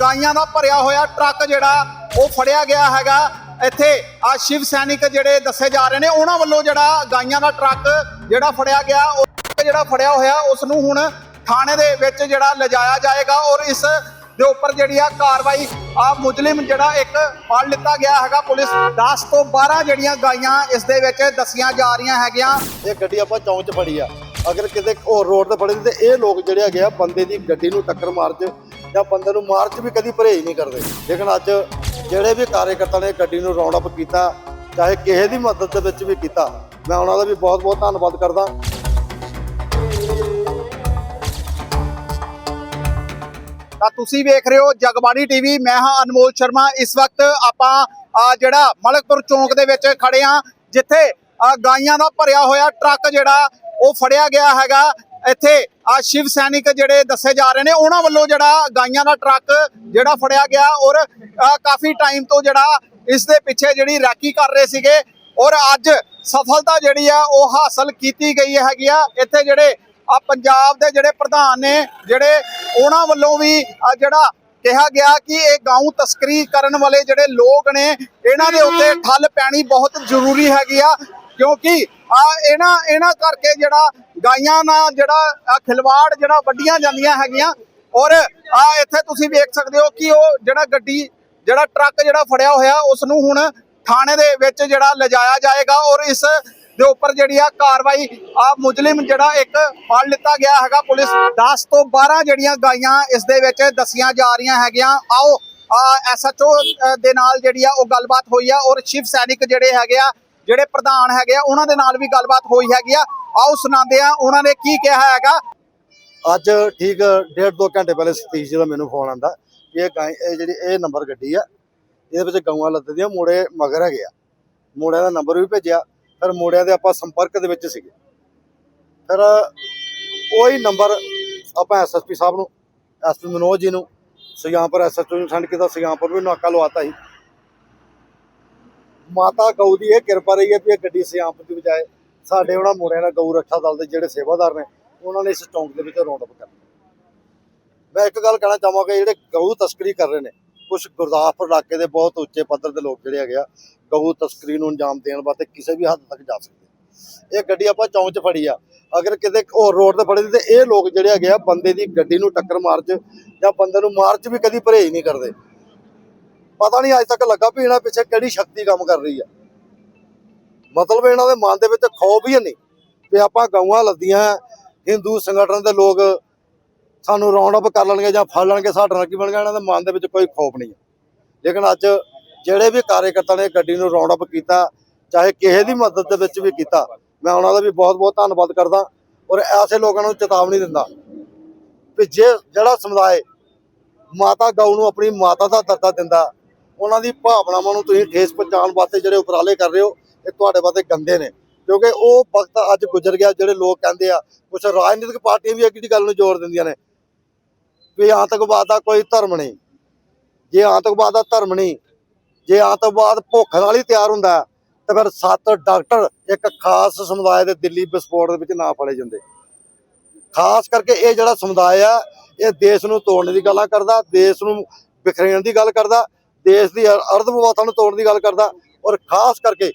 ਗਾਈਆਂ ਦਾ ਭਰਿਆ ਹੋਇਆ ਟਰੱਕ ਜਿਹੜਾ, ਉਹ ਫੜਿਆ ਗਿਆ ਹੈਗਾ। ਇੱਥੇ ਆ ਸ਼ਿਵ ਸੈਨਿਕ ਜਿਹੜੇ ਦੱਸੇ ਜਾ ਰਹੇ ਨੇ, ਉਹਨਾਂ ਵੱਲੋਂ ਜਿਹੜਾ ਗਾਈਆਂ ਦਾ ਟਰੱਕ ਜਿਹੜਾ ਫੜਿਆ ਗਿਆ, ਉਹ ਜਿਹੜਾ ਫੜਿਆ ਹੋਇਆ ਉਸ ਨੂੰ ਹੁਣ ਥਾਣੇ ਦੇ ਵਿੱਚ ਜਿਹੜਾ ਲਿਜਾਇਆ ਜਾਏਗਾ ਔਰ ਇਸ ਦੇ ਉੱਪਰ ਜਿਹੜੀ ਆ ਕਾਰਵਾਈ, ਆ ਮੁਜਲਿਮ ਜਿਹੜਾ ਇੱਕ ਫੜ ਲਿੱਤਾ ਗਿਆ ਹੈਗਾ ਪੁਲਿਸ। 10 ਤੋਂ 12 ਜਿਹੜੀਆਂ ਗਾਈਆਂ ਇਸ ਦੇ ਵਿੱਚ ਦੱਸੀਆਂ ਜਾ ਰਹੀਆਂ ਹੈਗੀਆਂ। ਇਹ ਗੱਡੀ ਆਪਾਂ ਚੌਂਕ 'ਚ ਫੜੀ ਆ। ਅਗਰ ਕਿਤੇ ਹੋਰ ਰੋਡ ਤੇ ਫੜੇ ਤੇ ਇਹ ਲੋਕ ਜਿਹੜੇ ਹੈਗੇ ਆ, ਬੰਦੇ ਦੀ ਗੱਡੀ ਨੂੰ ਟੱਕਰ ਮਾਰ 'ਚ ਜਾਂ ਬੰਦੇ ਨੂੰ ਮਾਰ 'ਚ ਵੀ ਕਦੀ ਪਰਹੇਜ਼ ਨਹੀਂ ਕਰਦੇ। ਲੇਕਿਨ ਅੱਜ ਜਿਹੜੇ ਵੀ ਕਾਰਜਕਰਤਾ ਨੇ ਗੱਡੀ ਨੂੰ ਰਾਉਂਡ ਅਪ ਕੀਤਾ, ਚਾਹੇ ਕਿਸੇ ਦੀ ਮਦਦ ਦੇ ਵਿੱਚ ਵੀ ਕੀਤਾ, ਮੈਂ ਉਹਨਾਂ ਦਾ ਵੀ ਬਹੁਤ ਬਹੁਤ ਧੰਨਵਾਦ ਕਰਦਾ। ਤਾਂ ਤੁਸੀਂ ਵੇਖ ਰਹੇ ਹੋ ਜਗਬਾਣੀ ਟੀਵੀ, ਮੈਂ ਹਾਂ ਅਨਮੋਲ ਸ਼ਰਮਾ। ਇਸ ਵਕਤ ਆਪਾਂ ਜਿਹੜਾ ਮਲਕਪੁਰ ਚੌਂਕ ਦੇ ਵਿੱਚ ਖੜੇ ਆ ਜਿੱਥੇ, ਆ ਗਾਈਆਂ ਦਾ ਭਰਿਆ ਹੋਇਆ ਟਰੱਕ ਜਿਹੜਾ, ਉਹ ਫੜਿਆ ਗਿਆ ਹੈਗਾ। ਇੱਥੇ ਆ ਸ਼ਿਵ ਸੈਨਿਕ ਜਿਹੜੇ ਦੱਸੇ ਜਾ ਰਹੇ ਨੇ, ਉਹਨਾਂ ਵੱਲੋਂ ਜਿਹੜਾ ਗਾਈਆਂ ਦਾ ਟਰੱਕ ਜਿਹੜਾ ਫੜਿਆ ਗਿਆ ਔਰ ਕਾਫੀ ਟਾਈਮ ਤੋਂ ਜਿਹੜਾ ਇਸ ਦੇ ਪਿੱਛੇ ਜਿਹੜੀ ਰਾਖੀ ਕਰ ਰਹੇ ਸੀਗੇ ਔਰ ਅੱਜ ਸਫਲਤਾ ਜਿਹੜੀ ਆ, ਉਹ ਹਾਸਲ ਕੀਤੀ ਗਈ ਹੈਗੀ ਆ। ਇੱਥੇ ਜਿਹੜੇ ਆ ਪੰਜਾਬ ਦੇ ਜਿਹੜੇ ਪ੍ਰਧਾਨ ਨੇ, ਜਿਹੜੇ ਉਹਨਾਂ ਵੱਲੋਂ ਵੀ ਜਿਹੜਾ ਕਿਹਾ ਗਿਆ ਕਿ ਇਹ ਗਾਉਂ ਤਸਕਰੀ ਕਰਨ ਵਾਲੇ ਜਿਹੜੇ ਲੋਕ ਨੇ, ਇਹਨਾਂ ਦੇ ਉੱਤੇ ਠੱਲ ਪੈਣੀ ਬਹੁਤ ਜ਼ਰੂਰੀ ਹੈਗੀ ਆ, ਕਿਉਂਕਿ ਆ ਇਹਨਾਂ ਇਹਨਾਂ ਕਰਕੇ ਜਿਹੜਾ ਗਾਈਆਂ ਨਾਲ ਜਿਹੜਾ ਖਿਲਵਾੜ ਜਿਹੜਾ ਵੱਡੀਆਂ ਜਾਂਦੀਆਂ ਹੈਗੀਆਂ। ਔਰ ਆ ਇੱਥੇ ਤੁਸੀਂ ਵੇਖ ਸਕਦੇ ਹੋ ਕਿ ਉਹ ਜਿਹੜਾ ਗੱਡੀ, ਜਿਹੜਾ ਟਰੱਕ ਜਿਹੜਾ ਫੜਿਆ ਹੋਇਆ ਉਸ ਨੂੰ ਹੁਣ ਥਾਣੇ ਦੇ ਵਿੱਚ ਜਿਹੜਾ ਲਿਜਾਇਆ ਜਾਏਗਾ। ਔਰ ਇਸ ਦੇ ਉੱਪਰ ਜਿਹੜੀ ਆ ਕਾਰਵਾਈ, ਆ ਮੁਜਲਿਮ ਜਿਹੜਾ ਇੱਕ ਫੜ ਲਿੱਤਾ ਗਿਆ ਹੈਗਾ ਪੁਲਿਸ। 10 ਤੋਂ 12 ਜਿਹੜੀਆਂ ਗਾਈਆਂ ਇਸ ਦੇ ਵਿੱਚ ਦੱਸੀਆਂ ਜਾ ਰਹੀਆਂ ਹੈਗੀਆਂ। ਆਓ ਐਸਐਚਓ ਦੇ ਨਾਲ ਜਿਹੜੀ ਆ ਉਹ ਗੱਲਬਾਤ ਹੋਈ ਆ। ਔਰ ਸ਼ਿਵ ਸੈਨਿਕ ਜਿਹੜੇ ਹੈਗੇ ਆ ਜਿਹੜੇ ਪ੍ਰਧਾਨ ਹੈਗੇ ਆ, ਉਹਨਾਂ ਦੇ ਨਾਲ ਵੀ ਗੱਲਬਾਤ ਹੋਈ ਹੈਗੀ ਆ। ਆਓ ਸੁਣਾਉਂਦੇ ਆ, ਉਹਨਾਂ ਨੇ ਕੀ ਕਿਹਾ ਹੈਗਾ? ਅੱਜ ਠੀਕ ਡੇਢ ਦੋ ਘੰਟੇ ਪਹਿਲੇ ਸਤੀਸ਼ ਜੀ ਦਾ ਮੈਨੂੰ ਫੋਨ ਆਂਦਾ ਕਿ ਇਹ ਗਾਂ, ਇਹ ਜਿਹੜੀ ਇਹ ਨੰਬਰ ਗੱਡੀ ਆ, ਇਹਦੇ ਵਿੱਚ ਗਊਆਂ ਲੱਦਦੀਆਂ ਮੋੜੇ ਮਗਰ ਹੈਗੇ ਆ। ਮੋੜਿਆਂ ਦਾ ਨੰਬਰ ਵੀ ਭੇਜਿਆ, ਫਿਰ ਮੋੜਿਆਂ ਦੇ ਆਪਾਂ ਸੰਪਰਕ ਦੇ ਵਿੱਚ ਸੀਗੇ। ਫਿਰ ਉਹੀ ਨੰਬਰ ਆਪਾਂ ਐਸਐਸਪੀ ਸਾਹਿਬ ਨੂੰ ਐਸਪੀ ਮਨੋਜ ਜੀ ਨੂੰ, ਸੁਜਾਨਪੁਰ ਐਸਐਚਓ ਨੂੰ ਸੈਂਡ ਕੀਤਾ, ਸੁਜਾਨਪੁਰ ਵੀ ਨਾਕਾ ਲਵਾਤਾ ਸੀ। ਮਾਤਾ ਗਊ ਦੀ ਇਹ ਕਿਰਪਾ ਰਹੀ ਹੈ ਵੀ ਇਹ ਗੱਡੀ ਸੁਜਾਨਪੁਰ ਦੀ ਬਜਾਏ ਸਾਡੇ ਉਹਨਾਂ ਮੋੜਿਆਂ ਦਾ ਗਊ ਰੱਖਿਆ ਦਲ ਦੇ ਜਿਹੜੇ ਸੇਵਾਦਾਰ ਨੇ, ਉਹਨਾਂ ਨੇ ਇਸ ਚੌਂਕ ਦੇ ਵਿੱਚ ਰੌਂਡ ਅਪ ਕਰਨਾ ਮੈਂ ਇੱਕ ਗੱਲ ਕਹਿਣਾ ਚਾਹਾਂਗਾ ਜਿਹੜੇ ਗਊ ਤਸਕਰੀ ਕਰ ਰਹੇ ਨੇ ਕੁਝ ਗੁਰਦਾਸਪੁਰ ਇਲਾਕੇ ਦੇ ਬਹੁਤ ਉੱਚੇ ਪੱਧਰ ਦੇ ਲੋਕ ਜਿਹੜੇ ਹੈਗੇ ਆ, ਗਊ ਤਸਕਰੀ ਨੂੰ ਅੰਜਾਮ ਦੇਣ ਵਾਸਤੇ ਕਿਸੇ ਵੀ ਹੱਦ ਤੱਕ ਜਾ ਸਕਦੇ ਇਹ ਗੱਡੀ ਆਪਾਂ ਚੌਂਕ 'ਚ ਫੜੀ ਆ। ਅਗਰ ਕਿਤੇ ਹੋਰ ਰੋਡ ਤੇ ਫੜੇ ਤੇ ਇਹ ਲੋਕ ਜਿਹੜੇ ਹੈਗੇ ਆ, ਬੰਦੇ ਦੀ ਗੱਡੀ ਨੂੰ ਟੱਕਰ ਮਾਰ 'ਚ ਜਾਂ ਬੰਦੇ ਨੂੰ ਮਾਰ 'ਚ ਵੀ ਕਦੀ ਪਰਹੇਜ਼ ਨਹੀਂ ਕਰਦੇ। ਪਤਾ ਨਹੀਂ ਅੱਜ ਤੱਕ ਲੱਗਾ ਵੀ ਇਹਨਾਂ ਪਿੱਛੇ ਕਿਹੜੀ ਸ਼ਕਤੀ ਕੰਮ ਕਰ ਰਹੀ ਆ। ਮਤਲਬ ਇਹਨਾਂ ਦੇ ਮਨ ਦੇ ਵਿੱਚ ਖੌਫ ਹੀ ਨਹੀਂ ਵੀ ਆਪਾਂ ਗਊਆਂ ਲੱਦੀਆਂ, ਹਿੰਦੂ ਸੰਗਠਨ ਦੇ ਲੋਕ ਸਾਨੂੰ ਰਾਉਂਡ ਅਪ ਕਰ ਲੈਣਗੇ ਜਾਂ ਫੜ ਲੈਣਗੇ, ਸਾਡੇ ਨਾਲ ਕੀ ਬਣੇਗਾ ਇਹਨਾਂ ਦੇ ਮਨ ਦੇ ਵਿੱਚ ਕੋਈ ਖੌਫ ਨਹੀਂ ਹੈ। ਲੇਕਿਨ ਅੱਜ ਜਿਹੜੇ ਵੀ ਕਾਰਜਕਰਤਾ ਨੇ ਗੱਡੀ ਨੂੰ ਰਾਉਂਡ ਅਪ ਕੀਤਾ, ਚਾਹੇ ਕਿਸੇ ਦੀ ਮਦਦ ਦੇ ਵਿੱਚ ਵੀ ਕੀਤਾ, ਮੈਂ ਉਹਨਾਂ ਦਾ ਵੀ ਬਹੁਤ ਬਹੁਤ ਧੰਨਵਾਦ ਕਰਦਾ ਔਰ ਐਸੇ ਲੋਕਾਂ ਨੂੰ ਚੇਤਾਵਨੀ ਦਿੰਦਾ ਵੀ ਜੇ ਜਿਹੜਾ ਸਮੁਦਾਇ ਮਾਤਾ ਗਊ ਨੂੰ ਆਪਣੀ ਮਾਤਾ ਦਾ ਦਰਜਾ ਦਿੰਦਾ ਉਹਨਾਂ ਦੀ ਭਾਵਨਾਵਾਂ ਨੂੰ ਤੁਸੀਂ ਠੇਸ ਪਹੁੰਚਾਉਣ ਵਾਸਤੇ ਜਿਹੜੇ ਉਪਰਾਲੇ ਕਰ ਰਹੇ ਹੋ, ਇਹ ਤੁਹਾਡੇ ਵਾਸਤੇ ਗੰਦੇ ਨੇ। ਕਿਉਂਕਿ ਉਹ ਵਕਤ ਅੱਜ ਗੁਜ਼ਰ ਗਿਆ, ਜਿਹੜੇ ਲੋਕ ਕਹਿੰਦੇ ਆ ਕੁਝ ਰਾਜਨੀਤਿਕ ਪਾਰਟੀਆਂ ਵੀ ਇੱਕ ਦੀ ਗੱਲ ਨੂੰ ਜ਼ੋਰ ਦਿੰਦੀਆਂ ਨੇ। ਵੀ ਆਤੰਕਵਾਦ ਦਾ ਕੋਈ ਧਰਮ ਨਹੀਂ। ਜੇ ਆਤੰਕਵਾਦ ਦਾ ਧਰਮ ਨਹੀਂ, ਜੇ ਆਤੰਕਵਾਦ ਭੁੱਖ ਨਾਲ ਹੀ ਤਿਆਰ ਹੁੰਦਾ, ਤਾਂ ਫਿਰ ਸੱਤ ਡਾਕਟਰ ਇੱਕ ਖਾਸ ਸਮੁਦਾਇ ਦੇ ਦਿੱਲੀ ਵਿਸਫੋਟ ਦੇ ਵਿੱਚ ਨਾ ਫੜੇ ਜਾਂਦੇ। ਖਾਸ ਕਰਕੇ ਇਹ ਜਿਹੜਾ ਸਮੁਦਾਇ ਆ, ਇਹ ਦੇਸ਼ ਨੂੰ ਤੋੜਨ ਦੀ ਗੱਲਾਂ ਕਰਦਾ, ਦੇਸ਼ ਨੂੰ ਵਿਖਰੇਣ ਦੀ ਗੱਲ ਕਰਦਾ ਦੇਸ਼ ਦੀ ਅਰ- ਅਰਧ ਵਿਵਸਥਾ ਨੂੰ ਤੋੜਨ ਦੀ ਗੱਲ ਕਰਦਾ ਔਰ ਖਾਸ ਕਰਕੇ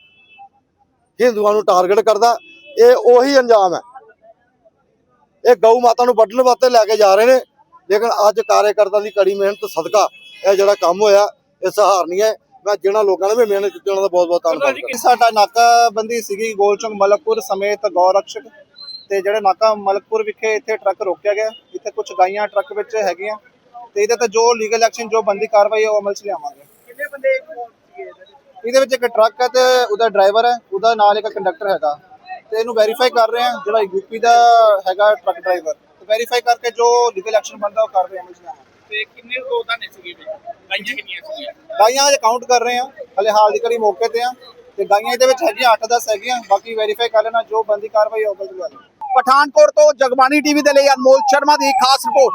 ਹਿੰਦੂਆਂ ਨੂੰ ਟਾਰਗੇਟ ਕਰਦਾ ਇਹ ਉਹੀ ਅੰਜਾਮ ਹੈ। ਇਹ ਗਊ ਮਾਤਾ ਨੂੰ ਵੱਢਣ ਵਾਸਤੇ ਲੈ ਕੇ ਜਾ ਰਹੇ ਨੇ ਲੇਕਿਨ ਅੱਜ ਕਾਰਜਕਰਤਾ ਦੀ ਕੜੀ ਮਿਹਨਤ ਸਦਕਾ ਇਹ ਜਿਹੜਾ ਕੰਮ ਹੋਇਆ ਇਹ ਸਹਾਰਨੀ ਹੈ। ਮੈਂ ਜਿਹਨਾਂ ਲੋਕਾਂ ਨੇ ਵੀ ਮਿਹਨਤ ਕੀਤੀ ਉਹਨਾਂ ਦਾ ਬਹੁਤ ਬਹੁਤ ਧੰਨਵਾਦ ਸਾਡਾ ਨਾਕਾਬੰਦੀ ਸੀਗੀ ਗੋਲਚੌਂਕ ਮਲਕਪੁਰ ਸਮੇਤ ਗੌਰਕਸ਼ਕ ਤੇ ਜਿਹੜੇ ਨਾਕਾ ਮਲਕਪੁਰ ਵਿਖੇ ਇੱਥੇ ਟਰੱਕ ਰੋਕਿਆ ਗਿਆ। ਇੱਥੇ ਕੁਝ ਗਾਈਆਂ ਟਰੱਕ ਵਿੱਚ ਹੈਗੀਆਂ ਤੇ ਇਹਦੇ ਤੇ ਜੋ ਲੀਗਲ ਐਕਸ਼ਨ ਜੋ ਬੰਦੀ ਕਾਰਵਾਈ ਹੈ ਉਹ ਅਮਲ 'ਚ ਲਿਆਵਾਂਗੇ। ਬੰਦੇ ਇਹਦੇ ਵਿੱਚ ਇੱਕ ਟਰੱਕ ਹੈ ਤੇ ਉਹਦਾ ਡਰਾਈਵਰ ਹੈ ਉਹਦਾ ਨਾਲ ਇੱਕ ਕੰਡਕਟਰ ਹੈਗਾ। ਤੇ ਇਹਨੂੰ ਵੈਰੀਫਾਈ ਕਰ ਰਹੇ ਆ ਜਿਹੜਾ ਯੂਪੀ ਦਾ ਹੈਗਾ ਟਰੱਕ ਡਰਾਈਵਰ। ਤੇ ਵੈਰੀਫਾਈ ਕਰਕੇ ਜੋ ਲੀਗਲ ਐਕਸ਼ਨ ਬਣਦਾ ਉਹ ਕਰ ਰਹੇ ਆ 'ਚ ਲਿਆਵਾਂਗੇ ਤੇ ਕਿੰਨੇ ਲੋਕ ਤਾਂ ਨਹੀਂ ਸੀਗੇ ਵੀ ਗਾਈਆਂ ਕਿੰਨੀਆਂ ਸੀਗੀਆਂ? ਗਾਈਆਂ ਅਜੇ ਕਾਊਂਟ ਕਰ ਰਹੇ ਆ ਹਲੇ ਹਾਲ ਦੀ ਘੜੀ ਮੌਕੇ ਤੇ ਆ ਤੇ ਗਾਈਆਂ ਇਹਦੇ ਵਿੱਚ ਹੈਗੀਆਂ 8-10 ਹੈਗੀਆਂ। ਬਾਕੀ ਵੈਰੀਫਾਈ ਕਰ ਲੈਣਾ ਜੋ ਬੰਦੀ ਕਾਰਵਾਈ ਹੋਊਗਾ ਜੀ ਪਠਾਨਕੋਟ ਤੋਂ ਜਗਬਾਣੀ ਟੀਵੀ ਦੇ ਲਈ ਅਨਮੋਲ ਸ਼ਰਮਾ ਦੀ ਖਾਸ ਰਿਪੋਰਟ।